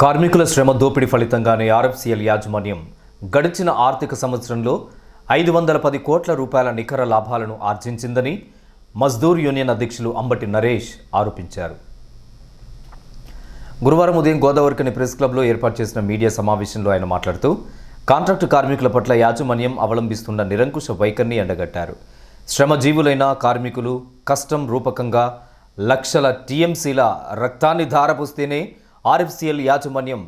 కార్మికుల శ్రమ దోపిడీ ఫలితంగానే ఆర్ఎఫ్సిఎల్ యాజమాన్యం గడిచిన ఆర్థిక సంవత్సరంలో ఐదు వందల పది కోట్ల రూపాయల నికర లాభాలను ఆర్జించిందని మజ్దూర్ యూనియన్ అధ్యక్షులు అంబటి నరేష్ ఆరోపించారు. గురువారం ఉదయం గోదావరికని ప్రెస్ క్లబ్లో ఏర్పాటు చేసిన మీడియా సమావేశంలో ఆయన మాట్లాడుతూ కాంట్రాక్టు కార్మికుల పట్ల యాజమాన్యం అవలంబిస్తున్న నిరంకుశ వైఖరిని ఎండగట్టారు. శ్రమజీవులైన కార్మికులు కష్టం రూపకంగా లక్షల టీఎంసీల రక్తాన్ని ధారపోస్తేనే ఆర్ఎఫ్సిఎల్ యాజమాన్యం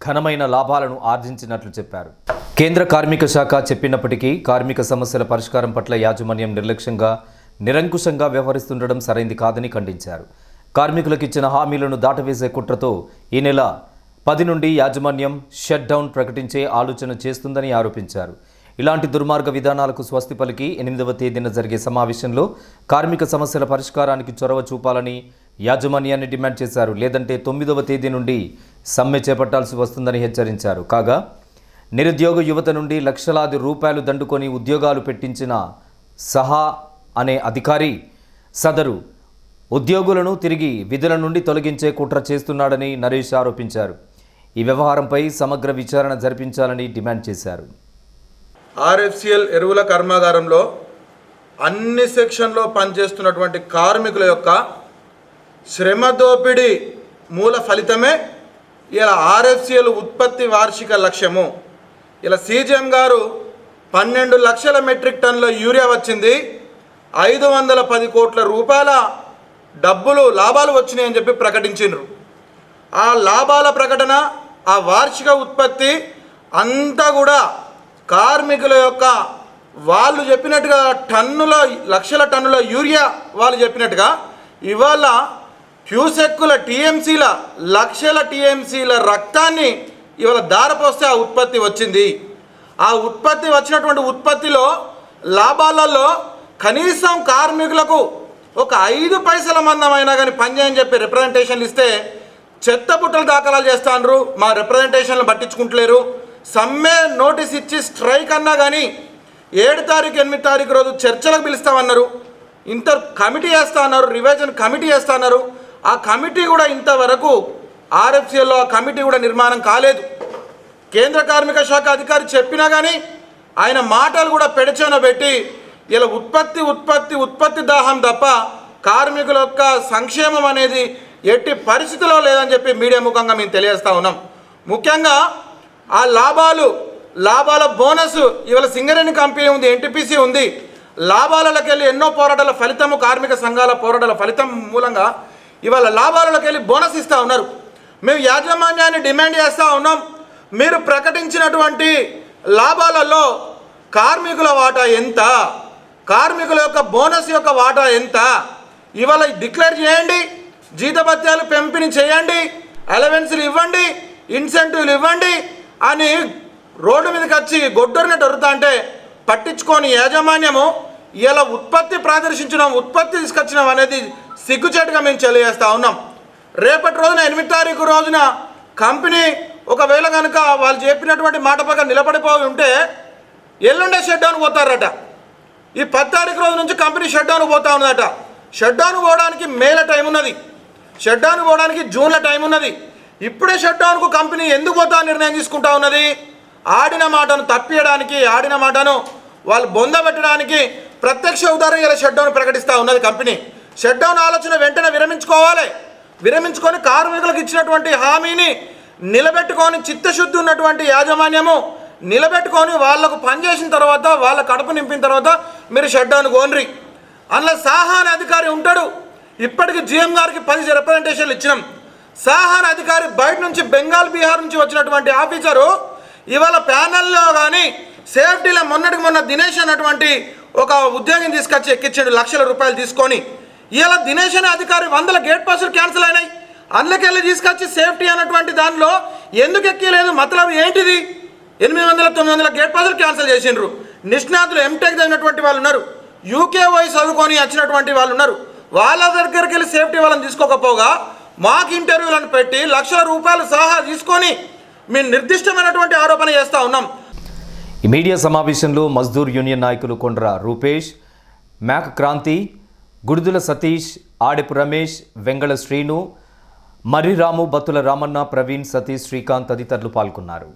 ఘనమైన లాభాలను ఆర్జించినట్లు చెప్పారు. కేంద్ర కార్మిక శాఖ చెప్పినప్పటికీ కార్మిక సమస్యల పరిష్కారం పట్ల యాజమాన్యం నిర్లక్ష్యంగా నిరంకుశంగా వ్యవహరిస్తుండడం సరైంది కాదని ఖండించారు. కార్మికులకు ఇచ్చిన హామీలను దాటవేసే కుట్రతో ఈ నెల పది నుండి యాజమాన్యం షట్ డౌన్ ప్రకటించే ఆలోచన చేస్తుందని ఆరోపించారు. ఇలాంటి దుర్మార్గ విధానాలకు స్వస్తి పలికి ఎనిమిదవ తేదీన జరిగే సమావేశంలో కార్మిక సమస్యల పరిష్కారానికి చొరవ చూపాలని యాజమాన్యాన్ని డిమాండ్ చేశారు. లేదంటే తొమ్మిదవ తేదీ నుండి సమ్మె చేపట్టాల్సి వస్తుందని హెచ్చరించారు. కాగా నిరుద్యోగ యువత నుండి లక్షలాది రూపాయలు దండుకొని ఉద్యోగాలు పెట్టించిన సహా అనే అధికారి సదరు ఉద్యోగులను తిరిగి విధుల నుండి తొలగించే కుట్ర చేస్తున్నాడని నరేష్ ఆరోపించారు. ఈ వ్యవహారంపై సమగ్ర విచారణ జరిపించాలని డిమాండ్ చేశారు. ఆర్ఎఫ్సిఎల్ ఎరువుల కర్మాగారంలో అన్ని సెక్షన్లో పనిచేస్తున్నటువంటి కార్మికుల యొక్క శ్రమ దోపిడీ మూల ఫలితమే ఇలా ఆర్ఎఫ్సిఎల్ ఉత్పత్తి వార్షిక లక్ష్యము. ఇలా సీజీఎం గారు పన్నెండు లక్షల మెట్రిక్ టన్నుల యూరియా వచ్చింది. ఐదు వందల పది కోట్ల రూపాయల డబ్బులు లాభాలు వచ్చినాయని చెప్పి ప్రకటించిండ్రు. ఆ లాభాల ప్రకటన ఆ వార్షిక ఉత్పత్తి అంతా కూడా కార్మికుల యొక్క వాళ్ళు చెప్పినట్టుగా టన్నుల లక్షల టన్నుల యూరియా వాళ్ళు చెప్పినట్టుగా ఇవాళ క్యూసెక్కుల టీఎంసీల లక్షల టీఎంసీల రక్తాన్ని ఇవాళ దారపోస్తే ఆ ఉత్పత్తి వచ్చింది. ఆ ఉత్పత్తి వచ్చినటువంటి ఉత్పత్తిలో లాభాలలో కనీసం కార్మికులకు ఒక ఐదు పైసల మందమైనా కానీ పనిచేయని చెప్పి రిప్రజెంటేషన్లు ఇస్తే చెత్త బుట్టలు దాఖలాలు చేస్తాండ్రు. మా రిప్రజెంటేషన్లు పట్టించుకుంటలేరు. సమ్మె నోటీస్ ఇచ్చి స్ట్రైక్ అన్నా కానీ ఏడు తారీఖు ఎనిమిది తారీఖు రోజు చర్చలకు పిలుస్తామన్నారు. ఇంత కమిటీ వేస్తా అన్నారు. రివిజన్ కమిటీ వేస్తా అన్నారు. ఆ కమిటీ కూడా ఇంతవరకు ఆర్ఎఫ్సిఎల్లో ఆ కమిటీ కూడా నిర్మాణం కాలేదు. కేంద్ర కార్మిక శాఖ అధికారి చెప్పినా కానీ ఆయన మాటలు కూడా పెడచనబెట్టి ఇలా ఉత్పత్తి ఉత్పత్తి ఉత్పత్తి దాహం తప్ప కార్మికుల యొక్క సంక్షేమం అనేది ఎట్టి పరిస్థితిలో లేదని చెప్పి మీడియా ముఖంగా మేము తెలియజేస్తా ఉన్నాం. ముఖ్యంగా ఆ లాభాలు లాభాల బోనస్ ఇవాళ సింగరేణి కంపెనీ ఉంది ఎన్టీపీసీ ఉంది. లాభాలకెళ్ళి ఎన్నో పోరాటాల ఫలితము కార్మిక సంఘాల పోరాటాల ఫలితం మూలంగా ఇవాళ లాభాలలోకి వెళ్ళి బోనస్ ఇస్తూ ఉన్నారు. మేము యాజమాన్యాన్ని డిమాండ్ చేస్తూ ఉన్నాం. మీరు ప్రకటించినటువంటి లాభాలలో కార్మికుల వాటా ఎంత? కార్మికుల యొక్క బోనస్ యొక్క వాటా ఎంత? ఇవాళ డిక్లేర్ చేయండి. జీతభత్యాలు పెంపిణీ చేయండి. అలవెన్స్లు ఇవ్వండి. ఇన్సెంటివ్లు ఇవ్వండి అని రోడ్డు మీదకి వచ్చి గొడ్డరిని దొరుకుతా అంటే పట్టించుకొని యాజమాన్యము ఇలా ఉత్పత్తి ప్రదర్శించడం ఉత్పత్తి తీసుకొచ్చడం అనేది సిగ్గుచేటుగా మేము తెలియజేస్తూ ఉన్నాం. రేపటి రోజున ఎనిమిది తారీఖు రోజున కంపెనీ ఒకవేళ కనుక వాళ్ళు చెప్పినటువంటి మాట పక్కన నిలబడిపోయి ఉంటే ఎల్లుండే షట్ డౌన్ పోతారట. ఈ పది తారీఖు రోజు నుంచి కంపెనీ షట్ డౌన్ పోతా ఉన్నదట. షట్ డౌన్ పోవడానికి మేల టైం ఉన్నది. షట్ డౌన్ పోవడానికి జూన్లో టైం ఉన్నది. ఇప్పుడే షట్ డౌన్కు కంపెనీ ఎందుకు పోతా నిర్ణయం తీసుకుంటా ఉన్నది? ఆడిన మాటను తప్పియడానికి ఆడిన మాటను వాళ్ళు బొందబెట్టడానికి ప్రత్యక్ష ఉదాహరణ ఇలా షట్ డౌన్ ప్రకటిస్తూ ఉన్నది కంపెనీ. షట్ డౌన్ ఆలోచన వెంటనే విరమించుకోవాలి. విరమించుకొని కార్మికులకు ఇచ్చినటువంటి హామీని నిలబెట్టుకొని చిత్తశుద్ధి ఉన్నటువంటి యాజమాన్యము నిలబెట్టుకొని వాళ్ళకు పనిచేసిన తర్వాత వాళ్ళ కడుపు నింపిన తర్వాత మీరు షట్ డౌన్ కోనరి అందులో సాహా అనే అధికారి ఉంటాడు. ఇప్పటికి జిఎం గారికి పది రిప్రజెంటేషన్లు ఇచ్చినాం. సాహా అనే అధికారి బయట నుంచి బెంగాల్ బీహార్ నుంచి వచ్చినటువంటి ఆఫీసరు ఇవాళ ప్యానెల్లో కానీ సేఫ్టీలో మొన్నటికి మొన్న దినేష్ అన్నటువంటి ఒక ఉద్యోగం తీసుకొచ్చి ఎక్కించాడు లక్షల రూపాయలు తీసుకొని. ఇలా దినేష్ అనే అధికారి వందల గేట్ పాసులు క్యాన్సిల్ అయినాయి. అందులోకెళ్ళి తీసుకొచ్చి సేఫ్టీ అన్నటువంటి దానిలో ఎందుకు ఎక్కలేదు? మతలబ్ ఏంటిది? ఎనిమిది వందల తొమ్మిది వందల గేట్ పాసులు క్యాన్సిల్ చేసిండ్రు. నిష్ణాతులు ఎంటెక్ అయినటువంటి వాళ్ళు ఉన్నారు. యూకే వైస్ చదువుకొని వచ్చినటువంటి వాళ్ళు ఉన్నారు. వాళ్ళ దగ్గరికి వెళ్ళి సేఫ్టీ వాళ్ళని తీసుకోకపోగా మాకు ఇంటర్వ్యూలను పెట్టి లక్షల రూపాయలు సహా తీసుకొని మేము నిర్దిష్టమైనటువంటి ఆరోపణ చేస్తూ ఉన్నాం. ఈ మీడియా సమావేశంలో మజ్దూర్ యూనియన్ నాయకులు కొండ్ర రూపేష్ మ్యాక్ క్రాంతి గుడిదుల సతీష్ ఆడెపు రమేష్ వెంగళ శ్రీను మర్రిరాము బత్తుల రామన్న ప్రవీణ్ సతీష్ శ్రీకాంత్ తదితరులు పాల్గొన్నారు.